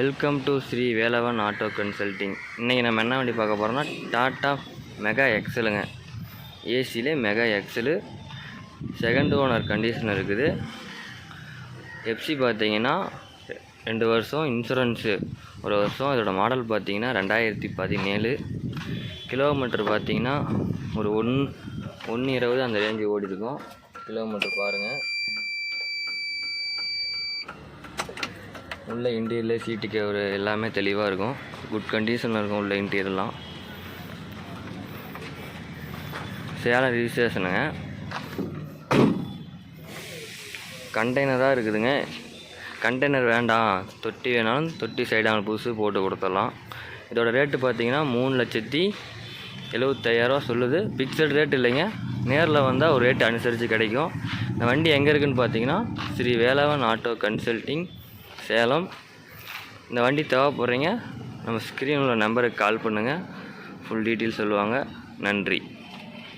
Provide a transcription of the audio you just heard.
Welcome to Sri Velavan auto consulting இன்றைக்கி நம்ம என்ன வண்டி பார்க்க போகிறோம்னா டாட்டா மெகா எக்ஸலுங்க. ஏசியிலே mega XL. Second owner condition இருக்குது. எஃப்சி பார்த்தீங்கன்னா ரெண்டு வருஷம் இன்சூரன்ஸு ஒரு வருஷம் இதோட மாடல் பார்த்தீங்கன்னா ரெண்டாயிரத்தி பதினேழு. கிலோமீட்டர் பார்த்தீங்கன்னா ஒரு ஒன் ஒன்று இருபது அந்த ரேஞ்சு ஓடிருக்கும் கிலோமீட்டர் பாருங்கள் உள்ள இன்டீரியர் சீட்டு கவர் எல்லாமே தெளிவாக இருக்கும். குட் கண்டிஷனில் இருக்கும் உள்ள இன்டீரியர்லாம் சேலம் ரிஜிஸ்ட்ரேஷனுங்க கண்டெய்னராக இருக்குதுங்க. கண்டெய்னர் வேண்டாம். தொட்டி வேணாலும் தொட்டி சைடான புதுசு போட்டு கொடுத்துடலாம். இதோட ரேட்டு பார்த்தீங்கன்னா மூணு லட்சத்தி எழுபத்தையாயிரரூவா சொல்லுது. ஃபிக்ஸட் ரேட் இல்லைங்க. நேரில் வந்தால் ஒரு ரேட்டு அனுசரித்து கிடைக்கும். இந்த வண்டி எங்கே இருக்குதுன்னு பார்த்தீங்கன்னா ஸ்ரீ வேலவன் ஆட்டோ கன்சல்ட்டிங் சேலம். இந்த வண்டி தேவைப்படுறீங்க நம்ம ஸ்க்ரீனில் நம்பருக்கு கால் பண்ணுங்கள் ஃபுல் டீட்டெயில் சொல்லுவாங்க. நன்றி.